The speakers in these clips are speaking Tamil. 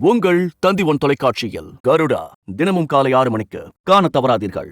உங்கள் தந்தி ஒன் தொலைக்காட்சியில் கருடா தினமும் காலை ஆறு மணிக்கு காண தவறாதீர்கள்.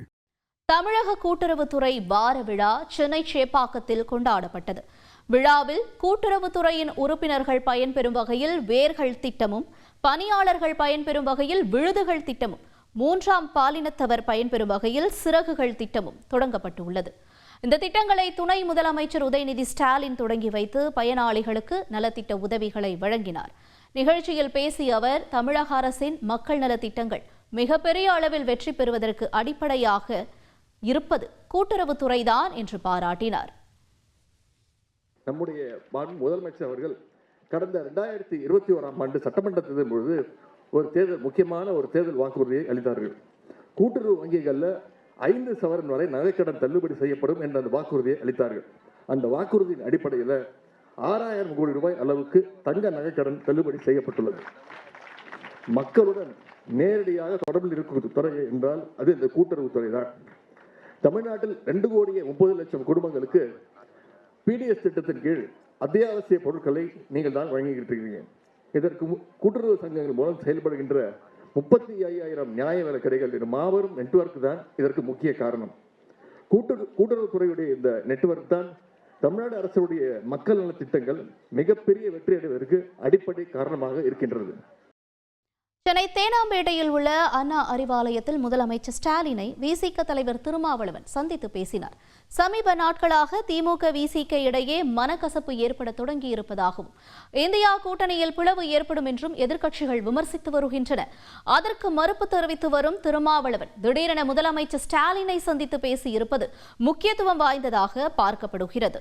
தமிழக கூட்டுறவுத்துறை வார விழா சென்னை சேப்பாக்கத்தில் கொண்டாடப்பட்டது. விழாவில் கூட்டுறவுத்துறையின் உறுப்பினர்கள் பயன்பெறும் வகையில் வேர்கள் திட்டமும் பணியாளர்கள் பயன்பெறும் வகையில் விழுதுகள் திட்டமும் மூன்றாம் பாலினத்தவர் பயன்பெறும் வகையில் சிறகுகள் திட்டமும் தொடங்கப்பட்டுள்ளது. இந்த திட்டங்களை துணை முதலமைச்சர் உதயநிதி ஸ்டாலின் தொடங்கி வைத்து பயனாளிகளுக்கு நலத்திட்ட உதவிகளை வழங்கினார். நிகழ்ச்சியில் பேசிய அவர் தமிழக அரசின் மக்கள் நலத்திட்டங்கள் மிகப்பெரிய அளவில் வெற்றி பெறுவதற்கு அடிப்படையாக இருப்பது கூட்டுறவுத்துறைதான் என்று பாராட்டினார். நம்முடைய முதலமைச்சர் அவர்கள் கடந்த ரெண்டாயிரத்தி இருபத்தி ஓராம் ஆண்டு சட்டமன்றத்தின் பொழுது ஒரு தேர்தல் முக்கியமான ஒரு தேர்தல் வாக்குறுதியை அளித்தார்கள். கூட்டுறவு வங்கிகளில் ஐந்து சவரன் வரை நகைக்கடன் தள்ளுபடி செய்யப்படும் என்ற அந்த வாக்குறுதியை அளித்தார்கள். அந்த வாக்குறுதியின் அடிப்படையில் ஆறாயிரம் கோடி ரூபாய் அளவுக்கு தங்க நகைக்கடன் தள்ளுபடி செய்யப்பட்டுள்ளது. மக்களுடன் நேரடியாக தொடர்பில் இருக்கிற துறை என்றால் அது இந்த கூட்டுறவுத்துறை தான் தமிழ்நாட்டில் ரெண்டு கோடியே முப்பது லட்சம் குடும்பங்களுக்கு பிடிஎஸ் திட்டத்தின் கீழ் அத்தியாவசிய பொருட்களை நீங்கள் தான் வழங்கிக்கிட்டு இருக்கிறீங்க இதற்கு கூட்டுறவு சங்கங்கள் மூலம் செயல்படுகின்ற முப்பத்தி ஐயாயிரம் நியாய விலை கடைகள் என்ற மாபெரும் நெட்வொர்க் தான் இதற்கு முக்கிய காரணம். கூட்டு கூட்டுறவுத்துறையுடைய இந்த நெட்வொர்க் தான் தமிழ்நாடு அரசுடைய மக்கள் நலத் திட்டங்கள் மிகப்பெரிய வெற்றி அடைவதற்கு அடிப்படை காரணமாக இருக்கின்றது. சென்னை தேனாம்பேட்டையில் உள்ள அண்ணா அறிவாலயத்தில் முதலமைச்சர் ஸ்டாலினை விசிக தலைவர் திருமாவளவன் சந்தித்து பேசினார். சமீப நாட்களாக திமுக விசிக இடையே மனக்கசப்பு ஏற்பட தொடங்கியிருப்பதாகவும் இந்தியா கூட்டணியில் பிளவு ஏற்படும் என்றும் எதிர்க்கட்சிகள் விமர்சித்து வருகின்றன. அதற்கு மறுப்பு தெரிவித்து வரும் திருமாவளவன் திடீரென முதலமைச்சர் ஸ்டாலினை சந்தித்து பேசியிருப்பது முக்கியத்துவம் வாய்ந்ததாக பார்க்கப்படுகிறது.